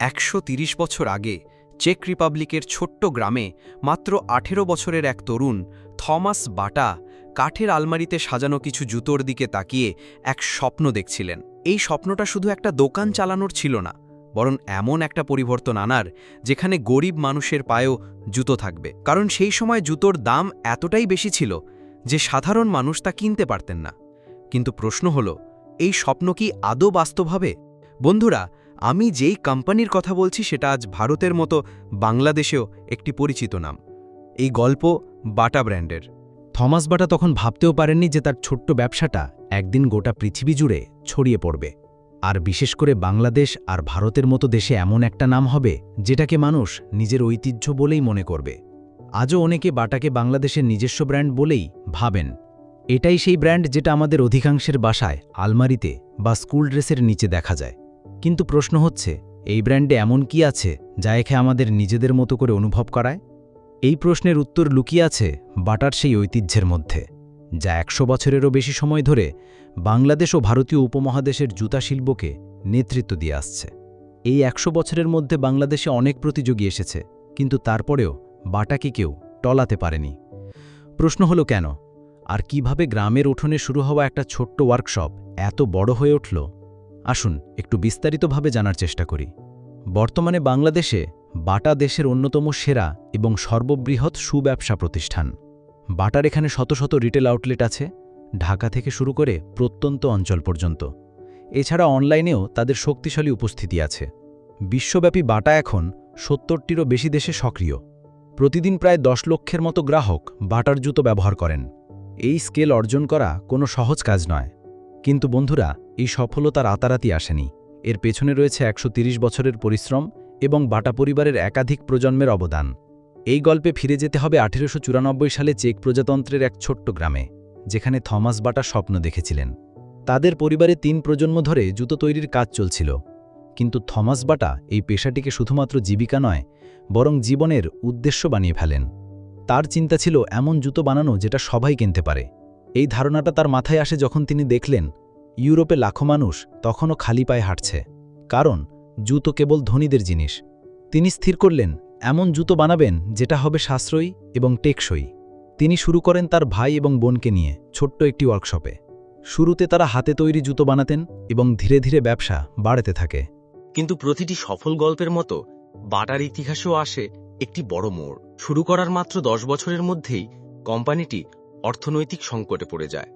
একশো বছর আগে চেক রিপাবলিকের ছোট্ট গ্রামে মাত্র আঠেরো বছরের এক তরুণ, থমাস বাটা, কাঠের আলমারিতে সাজানো কিছু জুতোর দিকে তাকিয়ে এক স্বপ্ন দেখছিলেন। এই স্বপ্নটা শুধু একটা দোকান চালানোর ছিল না, বরং এমন একটা পরিবর্তন আনার যেখানে গরিব মানুষের পায়েও জুতো থাকবে। কারণ সেই সময় জুতোর দাম এতটাই বেশি ছিল যে সাধারণ মানুষ তা কিনতে পারতেন না। কিন্তু প্রশ্ন হল, এই স্বপ্ন কি আদৌ বাস্তব হবে? বন্ধুরা আমি যেই কোম্পানির কথা বলছি সেটা আজ ভারতের মতো বাংলাদেশেও একটি পরিচিত নাম। এই গল্প বাটা ব্র্যান্ডের। থমাস বাটা তখন ভাবতেও পারেননি যে তার ছোট্ট ব্যবসাটা একদিন গোটা পৃথিবী জুড়ে ছড়িয়ে পড়বে। আর বিশেষ করে বাংলাদেশ আর ভারতের মতো দেশে এমন একটা নাম হবে যেটাকে মানুষ নিজের ঐতিহ্য বলেই মনে করবে। আজও অনেকে বাটাকে বাংলাদেশের নিজস্ব ব্র্যান্ড বলেই ভাবেন। এটাই সেই ব্র্যান্ড যেটা আমাদের অধিকাংশের বাসায় আলমারিতে বা স্কুল ড্রেসের নিচে দেখা যায়। কিন্তু প্রশ্ন হচ্ছে, এই ব্র্যান্ডে এমন কি আছে যা এখে আমাদের নিজেদের মতো করে অনুভব করায়? এই প্রশ্নের উত্তর লুকিয়ে আছে বাটার সেই ঐতিহ্যের মধ্যে, যা একশো বছরেরও বেশি সময় ধরে বাংলাদেশ ও ভারতীয় উপমহাদেশের জুতা শিল্পকে নেতৃত্ব দিয়ে আসছে। এই একশো বছরের মধ্যে বাংলাদেশে অনেক প্রতিযোগী এসেছে, কিন্তু তারপরেও বাটাকে কেউ টলাতে পারেনি। প্রশ্ন হলো কেন? আর কীভাবে গ্রামের উঠোনে শুরু হওয়া একটা ছোট্ট ওয়ার্কশপ এত বড় হয়ে উঠল? আসুন, একটু বিস্তারিতভাবে জানার চেষ্টা করি। বর্তমানে বাংলাদেশে বাটা দেশের অন্যতম সেরা এবং সর্ববৃহৎ সুব্যবসা প্রতিষ্ঠান। বাটার এখানে শত শত রিটেল আউটলেট আছে, ঢাকা থেকে শুরু করে প্রত্যন্ত অঞ্চল পর্যন্ত। এছাড়া অনলাইনেও তাদের শক্তিশালী উপস্থিতি আছে। বিশ্বব্যাপী বাটা এখন সত্তরটিরও বেশি দেশে সক্রিয়। প্রতিদিন প্রায় দশ লক্ষের মতো গ্রাহক বাটার জুতো ব্যবহার করেন। এই স্কেল অর্জন করা কোনো সহজ কাজ নয়। কিন্তু বন্ধুরা, এই সফলতা রাতারাতি আসেনি। এর পেছনে রয়েছে একশো বছরের পরিশ্রম এবং বাটা পরিবারের একাধিক প্রজন্মের অবদান। এই গল্পে ফিরে যেতে হবে আঠেরোশো চুরানব্বই সালে চেক প্রজাতন্ত্রের এক ছোট্ট গ্রামে, যেখানে থমাস বাটা স্বপ্ন দেখেছিলেন। তাদের পরিবারে তিন প্রজন্ম ধরে জুতো তৈরির কাজ চলছিল। কিন্তু থমাস বাটা এই পেশাটিকে শুধুমাত্র জীবিকা নয়, বরং জীবনের উদ্দেশ্য বানিয়ে ফেলেন। তার চিন্তা ছিল এমন জুতো বানানো যেটা সবাই কিনতে পারে। এই ধারণাটা তার মাথায় আসে যখন তিনি দেখলেন, ইউরোপে লাখো মানুষ তখনও খালি পায়ে হাঁটছে। কারণ, জুতো কেবল ধনীদের জিনিস। তিনি স্থির করলেন, এমন জুতো বানাবেন যেটা হবে সাশ্রয়ী এবং টেকসই। তিনি শুরু করেন তার ভাই এবং বোনকে নিয়ে ছোট্ট একটি ওয়ার্কশপে। শুরুতে তারা হাতে তৈরি জুতো বানাতেন এবং ধীরে ধীরে ব্যবসা বাড়তে থাকে। কিন্তু প্রতিটি সফল গল্পের মতো বাটার ইতিহাসেও আসে একটি বড় মোড়। শুরু করার মাত্র দশ বছরের মধ্যেই কোম্পানিটি অর্থনৈতিক সংকটে পড়ে যায়।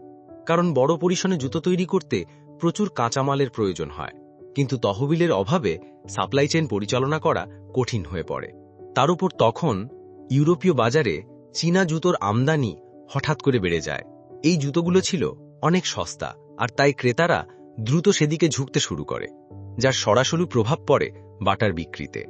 কারণ বড় পরিসরে জুতো তৈরি করতে প্রচুর কাঁচামালের প্রয়োজন হয়। কিন্তু তহবিলের অভাবে সাপ্লাই চেইন পরিচালনা করা কঠিন হয়ে পড়ে। তার উপর তখন ইউরোপীয় বাজারে চীনা জুতোর আমদানি হঠাৎ করে বেড়ে যায়। এই জুতোগুলো ছিল অনেক সস্তা আর তাই ক্রেতারা দ্রুত সেদিকে ঝুঁকতে শুরু করে, যার সরাসরি প্রভাব পড়ে বাটার বিক্রিতে।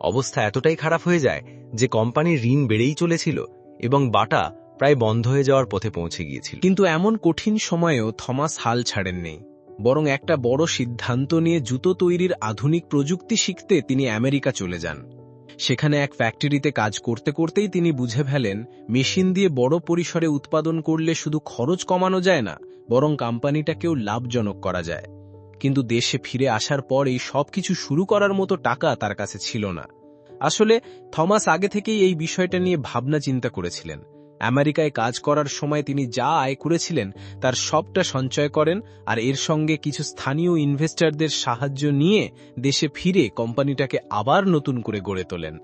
অবস্থা এতটাই খারাপ হয়ে যায় যে কোম্পানির ঋণ বেড়েই চলেছিল এবং বাটা প্রায় বন্ধ হয়ে যাওয়ার পথে পৌঁছে গিয়েছিল। কিন্তু এমন কঠিন সময়েও থমাস হাল ছাড়েননি। বরং একটা বড় সিদ্ধান্ত নিয়ে জুতো তৈরির আধুনিক প্রযুক্তি শিখতে তিনি আমেরিকা চলে যান। সেখানে এক ফ্যাক্টরিতে কাজ করতে করতেই তিনি বুঝে ফেলেন, মেশিন দিয়ে বড় পরিসরে উৎপাদন করলে শুধু খরচ কমানো যায় না, বরং কোম্পানিটাকেও লাভজনক করা যায়। কিন্তু দেশে ফিরে আসার পর এই সবকিছু শুরু করার মতো টাকা তার কাছে ছিল না। আসলে থমাস আগে থেকেই এই বিষয়টা নিয়ে ভাবনা চিন্তা করেছিলেন। আমেরিকায় কাজ করার সময় তিনি যা আয় করেছিলেন তার সবটা সঞ্চয় করেন আর এর সঙ্গে কিছু স্থানীয় ইনভেস্টরদের সাহায্য নিয়ে দেশে ফিরে কোম্পানিটাকে আবার নতুন করে গড়ে তোলেন।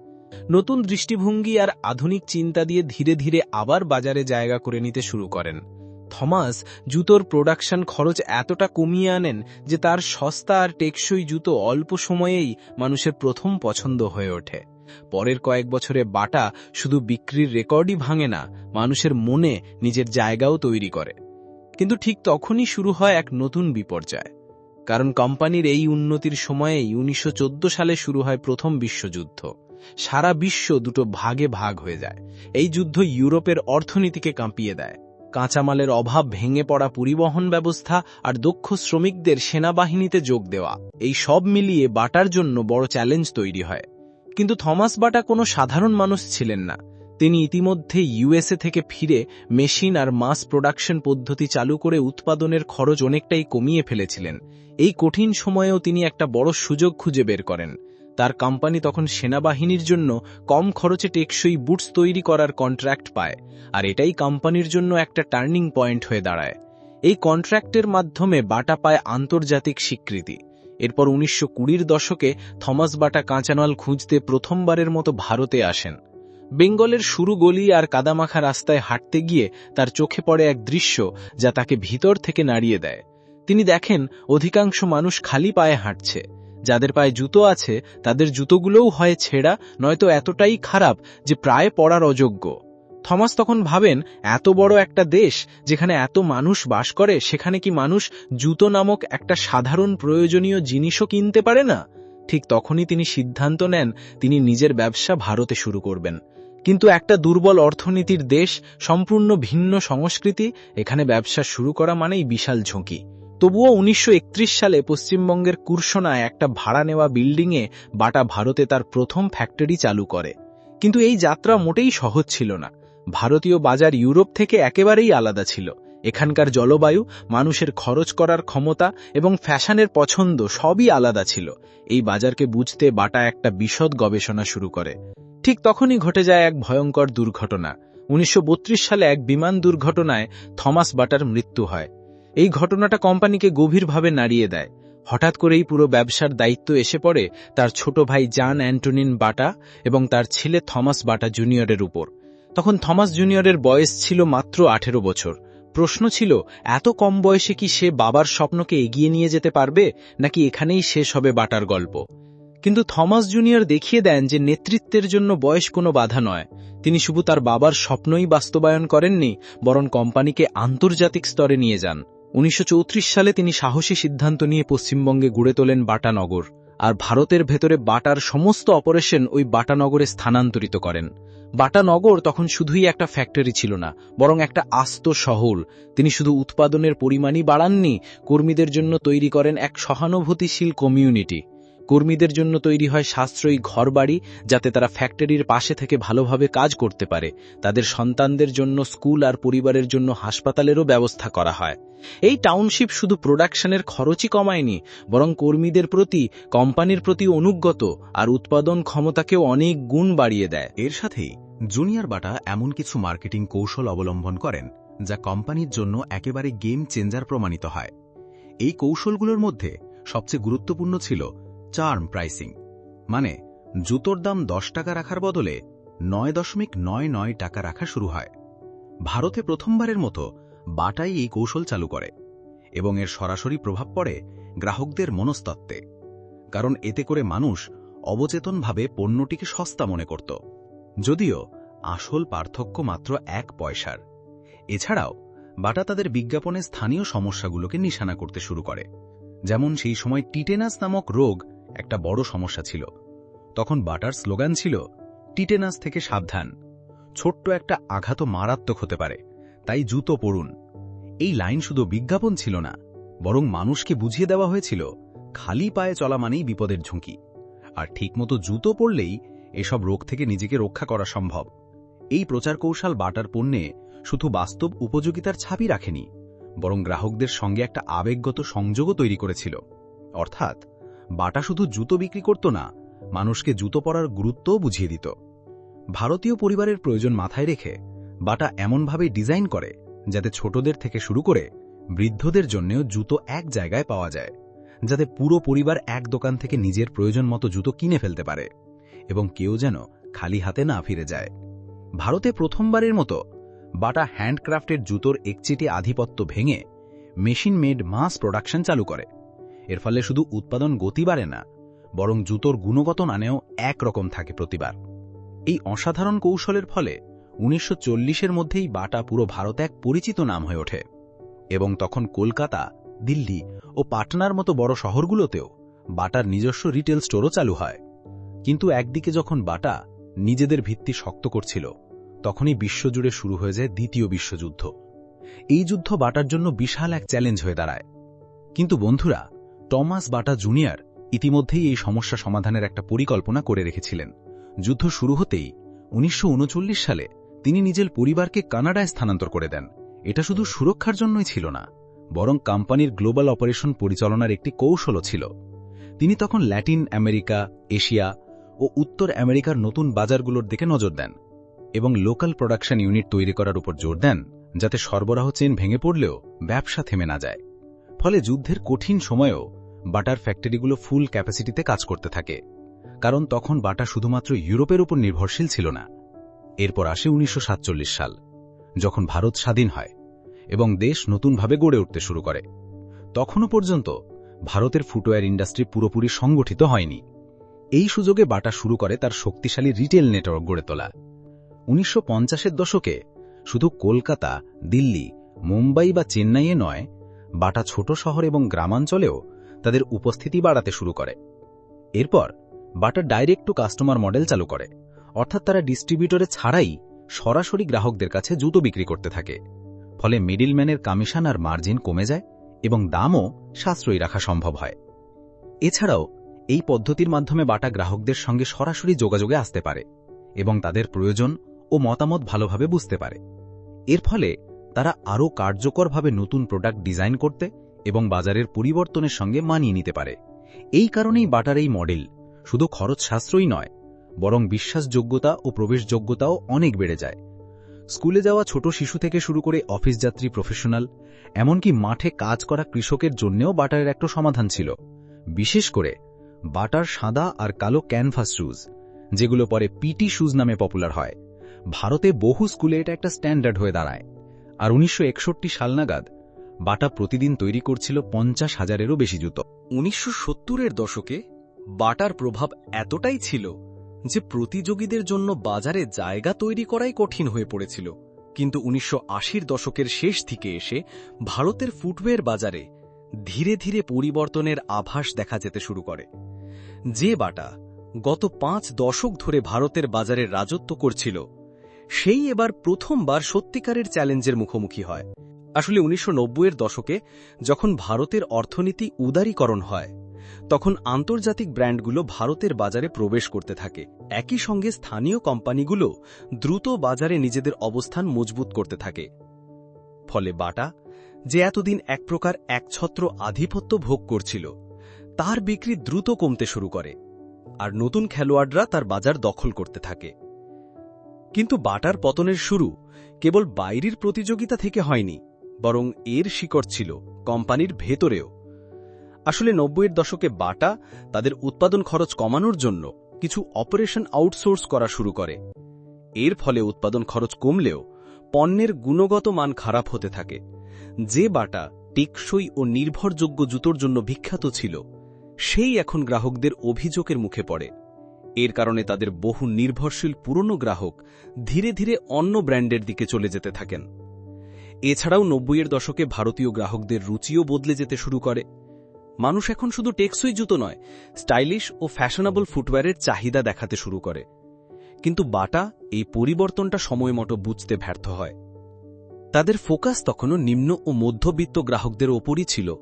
নতুন দৃষ্টিভঙ্গি আর আধুনিক চিন্তা দিয়ে ধীরে ধীরে আবার বাজারে জায়গা করে নিতে শুরু করেন। থমাস, জুতোর প্রোডাকশন খরচ এতটা কমিয়ে আনেন যে তার সস্তা আর টেকসই জুতো অল্প সময়েই মানুষের প্রথম পছন্দ হয়ে ওঠে। পরের কয়েক বছরে বাটা শুধু বিক্রির রেকর্ডই ভাঙে না, মানুষের মনে নিজের জায়গাও তৈরি করে। কিন্তু ঠিক তখনই শুরু হয় এক নতুন বিপর্যয়। কারণ কোম্পানির এই উন্নতির সময়েই উনিশশো চোদ্দ সালে শুরু হয় প্রথম বিশ্বযুদ্ধ। সারা বিশ্ব দুটো ভাগে ভাগ হয়ে যায়। এই যুদ্ধ ইউরোপের অর্থনীতিকে কাঁপিয়ে দেয়। কাঁচামালের অভাব ভেঙে পড়া পরিবহন ব্যবস্থা আর দক্ষ শ্রমিকদের সেনাবাহিনীতে যোগ দেওয়া, এই সব মিলিয়ে বাটার জন্য বড় চ্যালেঞ্জ তৈরি হয়। কিন্তু থমাস বাটা কোনো সাধারণ মানুষ ছিলেন না। তিনি ইতিমধ্যে ইউএসএ থেকে ফিরে মেশিন আর মাস প্রোডাকশন পদ্ধতি চালু করে উৎপাদনের খরচ অনেকটাই কমিয়ে ফেলেছিলেন। এই কঠিন সময়েও তিনি একটা বড় সুযোগ খুঁজে বের করেন। তার কোম্পানি তখন সেনাবাহিনীর জন্য কম খরচে টেকসই বুটস তৈরি করার কন্ট্রাক্ট পায় আর এটাই কোম্পানির জন্য একটা টার্নিং পয়েন্ট হয়ে দাঁড়ায়। এই কন্ট্রাক্টের মাধ্যমে বাটা পায় আন্তর্জাতিক স্বীকৃতি। এরপর উনিশশো কুড়ির দশকে থমাস বাটা কাঁচানল খুঁজতে প্রথমবারের মতো ভারতে আসেন। বেঙ্গলের শুরু গলি আর কাদামাখা রাস্তায় হাঁটতে গিয়ে তার চোখে পড়ে এক দৃশ্য যা তাকে ভিতর থেকে নাড়িয়ে দেয়। তিনি দেখেন, অধিকাংশ মানুষ খালি পায়ে হাঁটছে। যাদের পায়ে জুতো আছে, তাদের জুতোগুলোও হয় ছেঁড়া, নয়তো এতটাই খারাপ যে প্রায় পড়ার অযোগ্য। থমাস তখন ভাবেন, এত বড় একটা দেশ যেখানে এত মানুষ বাস করে, সেখানে কি মানুষ জুতো নামক একটা সাধারণ প্রয়োজনীয় জিনিসও কিনতে পারে না? ঠিক তখনই তিনি সিদ্ধান্ত নেন, তিনি নিজের ব্যবসা ভারতে শুরু করবেন। কিন্তু একটা দুর্বল অর্থনীতির দেশ, সম্পূর্ণ ভিন্ন সংস্কৃতি, এখানে ব্যবসা শুরু করা মানেই বিশাল ঝুঁকি। তবুও উনিশশো একত্রিশ সালে পশ্চিমবঙ্গের কুরসোনায় একটা ভাড়া নেওয়া বিল্ডিংয়ে বাটা ভারতে তার প্রথম ফ্যাক্টরি চালু করে। কিন্তু এই যাত্রা মোটেই সহজ ছিল না। ভারতীয় বাজার ইউরোপ থেকে একেবারেই আলাদা ছিল। এখানকার জলবায়ু, মানুষের খরচ করার ক্ষমতা এবং ফ্যাশনের পছন্দ সবই আলাদা ছিল। এই বাজারকে বুঝতে বাটা একটা বিশদ গবেষণা শুরু করে। ঠিক তখনই ঘটে যায় এক ভয়ঙ্কর দুর্ঘটনা। উনিশশো বত্রিশ সালে এক বিমান দুর্ঘটনায় থমাস বাটার মৃত্যু হয়। এই ঘটনাটা কোম্পানিকে গভীরভাবে নাড়িয়ে দেয়। হঠাৎ করেই পুরো ব্যবসার দায়িত্ব এসে পড়ে তার ছোট ভাই জান অ্যান্টনিন বাটা এবং তার ছেলে থমাস বাটা জুনিয়রের উপর। তখন থমাস জুনিয়রের বয়স ছিল মাত্র আঠেরো বছর। প্রশ্ন ছিল, এত কম বয়সে কি সে বাবার স্বপ্নকে এগিয়ে নিয়ে যেতে পারবে, নাকি এখানেই শেষ হবে বাটার গল্প? কিন্তু থমাস জুনিয়র দেখিয়ে দেন যে নেতৃত্বের জন্য বয়স কোনো বাধা নয়। তিনি শুধু তার বাবার স্বপ্নই বাস্তবায়ন করেননি, বরং কোম্পানিকে আন্তর্জাতিক স্তরে নিয়ে যান। উনিশশো চৌত্রিশ সালে তিনি সাহসী সিদ্ধান্ত নিয়ে পশ্চিমবঙ্গে গড়ে তোলেন বাটানগর, আর ভারতের ভেতরে বাটার সমস্ত অপারেশন ওই বাটানগরে স্থানান্তরিত করেন। বাটানগর তখন শুধুই একটা ফ্যাক্টরি ছিল না, বরং একটা আস্ত শহর। তিনি শুধু উৎপাদনের পরিমাণই বাড়াননি, কর্মীদের জন্য তৈরি করেন এক সহানুভূতিশীল কমিউনিটি। কর্মীদের জন্য তৈরি হয় সাশ্রয়ী ঘরবাড়ি, যাতে তারা ফ্যাক্টরির পাশে থেকে ভালোভাবে কাজ করতে পারে। তাদের সন্তানদের জন্য স্কুল আর পরিবারের জন্য হাসপাতালেরও ব্যবস্থা করা হয়। এই টাউনশিপ শুধু প্রোডাকশনের খরচই কমায়নি, বরং কর্মীদের প্রতি, কোম্পানির প্রতি অনুজ্ঞত আর উৎপাদন ক্ষমতাকেও অনেক গুণ বাড়িয়ে দেয়। এর সাথেই জুনিয়র বাটা এমন কিছু মার্কেটিং কৌশল অবলম্বন করেন, যা কোম্পানির জন্য একেবারে গেম চেঞ্জার প্রমাণিত হয়। এই কৌশলগুলোর মধ্যে সবচেয়ে গুরুত্বপূর্ণ ছিল চার্ম প্রাইসিং মানে জুতোর দাম দশ টাকা রাখার বদলে নয় দশমিক নয় নয় টাকা রাখা শুরু হয়। ভারতে প্রথমবারের মতো বাটাই এই কৌশল চালু করে এবং এর সরাসরি প্রভাব পড়ে গ্রাহকদের মনস্তত্ত্বে, কারণ এতে করে মানুষ অবচেতনভাবে পণ্যটিকে সস্তা মনে করত। যদিও আসল পার্থক্য মাত্র এক পয়সার। এছাড়াও, বাটা তাদের বিজ্ঞাপনে স্থানীয় সমস্যাগুলোকে নিশানা করতে শুরু করে। যেমন সেই সময় টিটেনাস নামক রোগ একটা বড় সমস্যা ছিল। তখন বাটার স্লোগান ছিল, টিটেনাস থেকে সাবধান। ছোট্ট একটা আঘাত মারাত্মক হতে পারে, তাই জুতো পড়ুন এই লাইন শুধু বিজ্ঞাপন ছিল না, বরং মানুষকে বুঝিয়ে দেওয়া হয়েছিল, খালি পায়ে চলা মানেই বিপদের ঝুঁকি। আর ঠিকমতো জুতো পরলেই এসব রোগ থেকে নিজেকে রক্ষা করা সম্ভব। এই প্রচার কৌশল বাটার পণ্যে শুধু বাস্তব উপযোগিতার ছাপই রাখেনি, বরং গ্রাহকদের সঙ্গে একটা আবেগগত সংযোগও তৈরি করেছিল। অর্থাৎ, বাটা শুধু জুতো বিক্রি করত না, মানুষকে জুতো পরার গুরুত্বও বুঝিয়ে দিত। ভারতীয় পরিবারের প্রয়োজন মাথায় রেখে বাটা এমনভাবে ডিজাইন করে যাতে ছোটদের থেকে শুরু করে বৃদ্ধদের জন্যেও জুতো এক জায়গায় পাওয়া যায়, যাতে পুরো পরিবার এক দোকান থেকে নিজের প্রয়োজন মতো জুতো কিনে ফেলতে পারে। এবং কেউ যেন খালি হাতে না ফিরে যায়। ভারতে প্রথমবারের মতো বাটা হ্যান্ডক্রাফটের জুতোর একচিটি আধিপত্য ভেঙে মেশিন মেড মাস প্রোডাকশন চালু করে। এর ফলে শুধু উৎপাদন গতি বাড়ে না, বরং জুতোর গুণগত মানেও একরকম থাকে প্রতিবার। এই অসাধারণ কৌশলের ফলে উনিশশো চল্লিশের মধ্যেই বাটা পুরো ভারত এক পরিচিত নাম হয়ে ওঠে এবং তখন কলকাতা, দিল্লি ও পাটনার মতো বড় শহরগুলোতেও বাটার নিজস্ব রিটেল স্টোরও চালু হয়। কিন্তু একদিকে যখন বাটা নিজেদের ভিত্তি শক্ত করছিল, তখনই বিশ্বজুড়ে শুরু হয়ে যায় দ্বিতীয় বিশ্বযুদ্ধ। এই যুদ্ধ বাটার জন্য বিশাল এক চ্যালেঞ্জ হয়ে দাঁড়ায়। কিন্তু বন্ধুরা, টমাস বাটা জুনিয়র ইতিমধ্যেই এই সমস্যা সমাধানের একটা পরিকল্পনা করে রেখেছিলেন। যুদ্ধ শুরু হতেই উনিশশো উনচল্লিশ সালে তিনি নিজের পরিবারকে কানাডায় স্থানান্তর করে দেন। এটা শুধু সুরক্ষার জন্যই ছিল না, বরং কোম্পানির গ্লোবাল অপারেশন পরিচালনার একটি কৌশলও ছিল। তিনি তখন ল্যাটিন আমেরিকা, এশিয়া ও উত্তর আমেরিকার নতুন বাজারগুলোর দিকে নজর দেন এবং লোকাল প্রোডাকশন ইউনিট তৈরি করার উপর জোর দেন যাতে সরবরাহ চেন ভেঙে পড়লেও ব্যবসা থেমে না যায়। ফলে যুদ্ধের কঠিন সময়েও বাটার ফ্যাক্টরিগুলো ফুল ক্যাপাসিটিতে কাজ করতে থাকে, কারণ তখন বাটা শুধুমাত্র ইউরোপের উপর নির্ভরশীল ছিল না। এরপর আসে উনিশশো সাতচল্লিশ সাল, যখন ভারত স্বাধীন হয় এবং দেশ নতুনভাবে গড়ে উঠতে শুরু করে। তখনও পর্যন্ত ভারতের ফুটওয়্যার ইন্ডাস্ট্রি পুরোপুরি সংগঠিত হয়নি। এই সুযোগে বাটা শুরু করে তার শক্তিশালী রিটেল নেটওয়ার্ক গড়ে তোলা। উনিশশো পঞ্চাশের দশকে শুধু কলকাতা, দিল্লি, মুম্বাই বা চেন্নাইয়ে নয়, বাটা ছোট শহর এবং গ্রামাঞ্চলেও তাদের উপস্থিতি বাড়াতে শুরু করে। এরপর Bata direct to customer model চালু করে, অর্থাৎ তারা ডিস্ট্রিবিউটরে ছাড়াই সরাসরি গ্রাহকদের কাছে জুতো বিক্রি করতে থাকে। ফলে মিডিলম্যানের কমিশন আর মার্জিন কমে যায় এবং দামও সাশ্রয়ী রাখা সম্ভব হয়। এছাড়াও এই পদ্ধতির মাধ্যমে বাটা গ্রাহকদের সঙ্গে সরাসরি যোগাযোগে আসতে পারে এবং তাদের প্রয়োজন ও মতামত ভালোভাবে বুঝতে পারে। এর ফলে তারা আরও কার্যকরভাবে নতুন প্রোডাক্ট ডিজাইন করতে এবং বাজারের পরিবর্তনের সঙ্গে মানিয়ে নিতে পারে। এই কারণেই বাটার এই মডেল শুধু খরচ সাশ্রয়ী নয়, বরং বিশ্বাসযোগ্যতা ও প্রবেশযোগ্যতাও অনেক বেড়ে যায়। স্কুলে যাওয়া ছোট শিশু থেকে শুরু করে অফিস যাত্রী প্রফেশনাল, এমনকি মাঠে কাজ করা কৃষকের জন্যেও বাটারের একটা সমাধান ছিল। বিশেষ করে বাটার সাদা আর কালো ক্যানভাস শুজ, যেগুলো পরে পিটি শুজ নামে পপুলার হয়। ভারতে বহু স্কুলে এটা একটা স্ট্যান্ডার্ড হয়ে দাঁড়ায়। আর উনিশশো একষট্টি সাল নাগাদ বাটা প্রতিদিন তৈরি করছিল পঞ্চাশ হাজারেরও বেশি জুতো। উনিশশো সত্তরের দশকে বাটার প্রভাব এতটাই ছিল যে প্রতিযোগীদের জন্য বাজারে জায়গা তৈরি করাই কঠিন হয়ে পড়েছিল। কিন্তু উনিশশো দশকের শেষ দিকে এসে ভারতের ফুটওয়্যার বাজারে ধীরে ধীরে পরিবর্তনের আভাস দেখা যেতে শুরু করে। যে বাটা গত পাঁচ দশক ধরে ভারতের বাজারে রাজত্ব করছিল, সেই এবার প্রথমবার সত্যিকারের চ্যালেঞ্জের মুখোমুখি হয়। আসলে উনিশশো এর দশকে যখন ভারতের অর্থনীতি উদারীকরণ হয়, তখন আন্তর্জাতিক ব্র্যান্ডগুলো ভারতের বাজারে প্রবেশ করতে থাকে। একই সঙ্গে স্থানীয় কোম্পানিগুলো দ্রুত বাজারে নিজেদের অবস্থান মজবুত করতে থাকে। ফলে বাটা যে এতদিন এক প্রকার একছত্র আধিপত্য ভোগ করছিল তার বিক্রি দ্রুত কমতে শুরু করে, আর নতুন খেলোয়াড়রা তার বাজার দখল করতে থাকে। কিন্তু বাটার পতনের শুরু কেবল বাইরের প্রতিযোগিতা থেকে হয়নি, বরং এর শিকড় ছিল কোম্পানির ভেতরেও। আসলে নব্বইয়ের দশকে বাটা তাদের উৎপাদন খরচ কমানোর জন্য কিছু অপারেশন আউটসোর্স করা শুরু করে। এর ফলে উৎপাদন খরচ কমলেও পণ্যের গুণগত মান খারাপ হতে থাকে, যে বাটা টেকসই ও নির্ভরযোগ্য জুতোর জন্য বিখ্যাত ছিল। সেই এখন গ্রাহকদের অভিযোগের মুখে পড়ে। এর কারণে তাদের বহু নির্ভরশীল পুরনো গ্রাহক ধীরে ধীরে অন্য ব্র্যান্ডের দিকে চলে যেতে থাকেন। এছাড়াও নব্বইয়ের দশকে ভারতীয় গ্রাহকদের রুচিও বদলে যেতে শুরু করে। মানুষ এখন শুধু টেকসই জুতো নয়, স্টাইলিশ ও ফ্যাশনেবল ফুটওয়্যারের চাহিদা দেখাতে শুরু করে। কিন্তু বাটা এই পরিবর্তনটা সময় মতো বুঝতে ব্যর্থ হয়। তাদের ফোকাস তখনও নিম্ন ও মধ্যবিত্ত গ্রাহকদের ওপরই ছিল।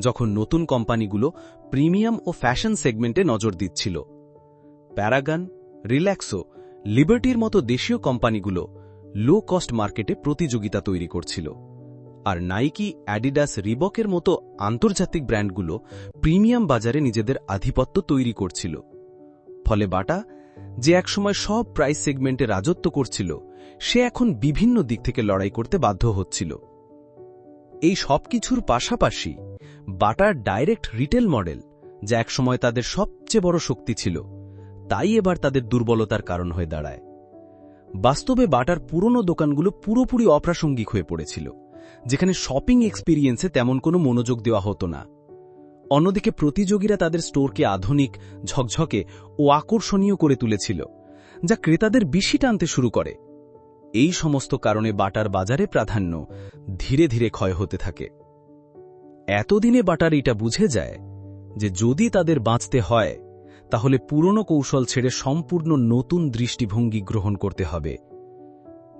যখন নতুন কোম্পানিগুলো প্রিমিয়াম ও ফ্যাশন সেগমেন্টে নজর দিচ্ছিল। প্যারাগান, রিল্যাক্সো, লিবার্টির মতো দেশীয় কোম্পানিগুলো লো কস্ট মার্কেটে প্রতিযোগিতা তৈরি করছিল। আর নাইকি, অ্যাডিডাস, রিবকের মতো আন্তর্জাতিক ব্র্যান্ডগুলো প্রিমিয়াম বাজারে নিজেদের আধিপত্য তৈরি করছিল। ফলে বাটা, যে একসময় সব প্রাইস সেগমেন্টে রাজত্ব করছিল, সে এখন বিভিন্ন দিক থেকে লড়াই করতে বাধ্য হচ্ছিল। এই সব কিছুর পাশাপাশি বাটার ডাইরেক্ট রিটেল মডেল, যা একসময় তাদের সবচেয়ে বড় শক্তি ছিল, তাই এবার তাদের দুর্বলতার কারণ হয়ে দাঁড়ায়। বাস্তবে বাটার পুরনো দোকানগুলো পুরোপুরি অপ্রাসঙ্গিক হয়ে পড়েছিল, যেখানে শপিং এক্সপিরিয়েন্সে তেমন কোনো মনোযোগ দেওয়া হতো না। অন্যদিকে প্রতিযোগীরা তাদের স্টোরকে আধুনিক, ঝকঝকে ও আকর্ষণীয় করে তুলেছিল, যা ক্রেতাদের বেশি টানতে শুরু করে। এই সমস্ত কারণে বাটার বাজারে প্রাধান্য ধীরে ধীরে ক্ষয় হতে থাকে। এতদিনে বাটার এটা বুঝে যায় যে যদি তাদের বাঁচতে হয়, তাহলে পুরনো কৌশল ছেড়ে সম্পূর্ণ নতুন দৃষ্টিভঙ্গি গ্রহণ করতে হবে।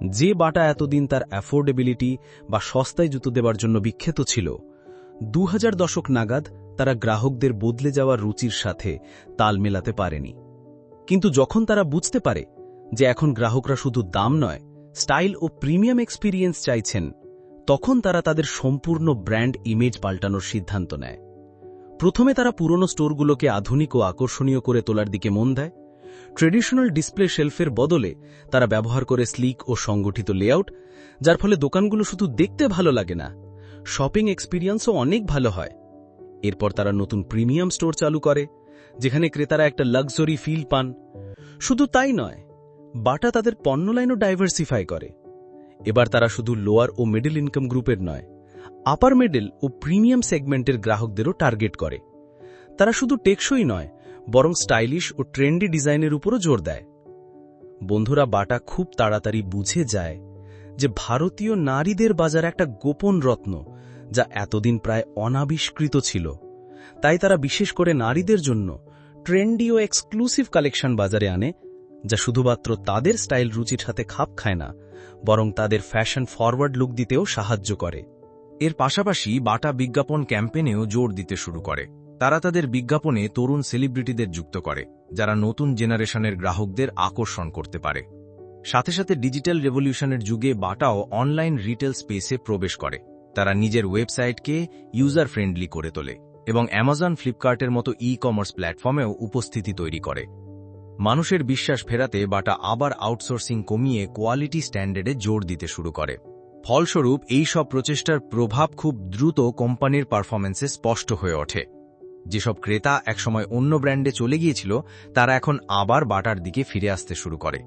যে বাটা এতদিন তার অ্যাফোর্ডেবিলিটি বা সস্তায় জুতো দেবার জন্য বিখ্যাত ছিল দু হাজার দশক নাগাদ তারা গ্রাহকদের বদলে যাওয়া রুচির সাথে তাল মেলাতে পারেনি। কিন্তু যখন তারা বুঝতে পারে যে এখন গ্রাহকরা শুধু দাম নয়, স্টাইল ও প্রিমিয়াম এক্সপিরিয়েন্স চাইছেন তখন তারা তাদের সম্পূর্ণ ব্র্যান্ড ইমেজ পাল্টানোর সিদ্ধান্ত নেয়। প্রথমে তারা পুরনো স্টোরগুলোকে আধুনিক ও আকর্ষণীয় করে তোলার দিকে মন দেয়। ট্রেডিশনাল ডিসপ্লে শেলফের বদলে তারা ব্যবহার করে স্লিক ও সংগঠিত লেআউট, যার ফলে দোকানগুলো শুধু দেখতে ভালো লাগে না, শপিং এক্সপিরিয়েন্সও অনেক ভালো হয়। এরপর তারা নতুন প্রিমিয়াম স্টোর চালু করে, যেখানে ক্রেতারা একটা লাক্সারি ফিল পান। শুধু তাই নয়, বাটা তাদের পণ্য লাইনও ডাইভার্সিফাই করে। এবার তারা শুধু লোয়ার ও মিডল ইনকাম গ্রুপের নয় আপার মিডল ও প্রিমিয়াম সেগমেন্টের গ্রাহকদেরও টার্গেট করে। তারা শুধু টেকসই নয়, বরং স্টাইলিশ ও ট্রেন্ডি ডিজাইনের উপরও জোর দেয়। বন্ধুরা, বাটা খুব তাড়াতাড়ি বুঝে যায় যে ভারতীয় নারীদের বাজার একটা গোপন রত্ন যা এতদিন প্রায় অনাবিষ্কৃত ছিল। তাই তারা বিশেষ করে নারীদের জন্য ট্রেন্ডি ও এক্সক্লুসিভ কালেকশন বাজারে আনে, যা শুধুমাত্র তাদের স্টাইল রুচির সাথে খাপ খায় না বরং তাদের ফ্যাশন ফরওয়ার্ড লুক দিতেও সাহায্য করে। এর পাশাপাশি বাটা বিজ্ঞাপন ক্যাম্পেনেও জোর দিতে শুরু করে। তারা তাদের বিজ্ঞাপনে তরুণ সেলিব্রিটিদের যুক্ত করে, যারা নতুন জেনারেশনের গ্রাহকদের আকর্ষণ করতে পারে। সাথে সাথে ডিজিটাল রেভলিউশনের যুগে বাটাও অনলাইন রিটেল স্পেসে প্রবেশ করে। তারা নিজের ওয়েবসাইটকে ইউজার ফ্রেন্ডলি করে তোলে এবং অ্যামাজন, ফ্লিপকার্টের মতো ই কমার্স প্ল্যাটফর্মেও উপস্থিতি তৈরি করে। মানুষের বিশ্বাস ফেরাতে বাটা আবার আউটসোর্সিং কমিয়ে কোয়ালিটি স্ট্যান্ডার্ডে জোর দিতে শুরু করে। ফলস্বরূপ, এই সব প্রচেষ্টার প্রভাব খুব দ্রুত কোম্পানির পারফরমেন্সে স্পষ্ট হয়ে ওঠে। যেসব ক্রেতা একসময় অন্য ব্র্যান্ডে চলে গিয়েছিল, তারা এখন আবার বাটার দিকে ফিরে আসতে শুরু করে।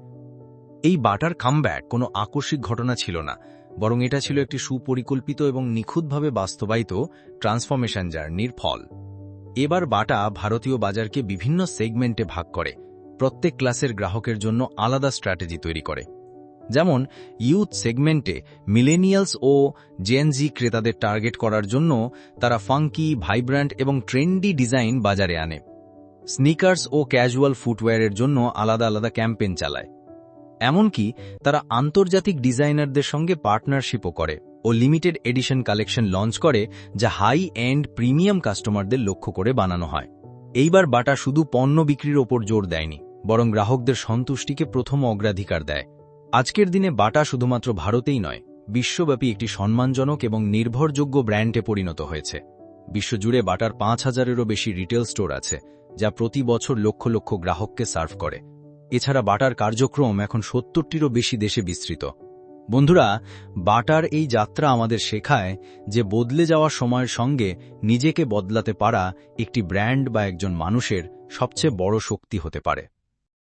এই বাটার কামব্যাক কোনো আকস্মিক ঘটনা ছিল না, বরং এটা ছিল একটি সুপরিকল্পিত এবং নিখুঁতভাবে বাস্তবায়িত ট্রান্সফরমেশন জার্নির ফল। এবার বাটা ভারতীয় বাজারকে বিভিন্ন সেগমেন্টে ভাগ করে প্রত্যেক ক্লাসের গ্রাহকের জন্য আলাদা স্ট্র্যাটেজি তৈরি করে। যেমন, ইউথ সেগমেন্টে মিলেনিয়ালস ও জেনজি ক্রেতাদের টার্গেট করার জন্য তারা ফাঙ্কি ভাইব্র্যান্ট এবং ট্রেন্ডি ডিজাইন বাজারে আনে। স্নিকার্স ও ক্যাজুয়াল ফুটওয়্যারের জন্য আলাদা আলাদা ক্যাম্পেইন চালায়। এমনকি তারা আন্তর্জাতিক ডিজাইনারদের সঙ্গে পার্টনারশিপও করে ও লিমিটেড এডিশন কালেকশন লঞ্চ করে যা হাই এন্ড প্রিমিয়াম কাস্টমারদের লক্ষ্য করে বানানো হয়। এইবার বাটা শুধু পণ্য বিক্রির ওপর জোর দেয়নি। বরং গ্রাহকদের সন্তুষ্টিকে প্রথম অগ্রাধিকার দেয়। আজকের দিনে বাটা শুধুমাত্র ভারতেই নয়, বিশ্বব্যাপী একটি সম্মানজনক এবং নির্ভরযোগ্য ব্র্যান্ডে পরিণত হয়েছে। বিশ্বজুড়ে বাটার পাঁচ হাজারেরও বেশি রিটেল স্টোর আছে, যা প্রতি বছর লক্ষ লক্ষ গ্রাহককে সার্ভ করে। এছাড়া বাটার কার্যক্রম এখন সত্তরটিরও বেশি দেশে বিস্তৃত। বন্ধুরা, বাটার এই যাত্রা আমাদের শেখায় যে বদলে যাওয়া সময়ের সঙ্গে নিজেকে বদলাতে পারা একটি ব্র্যান্ড বা একজন মানুষের সবচেয়ে বড় শক্তি হতে পারে।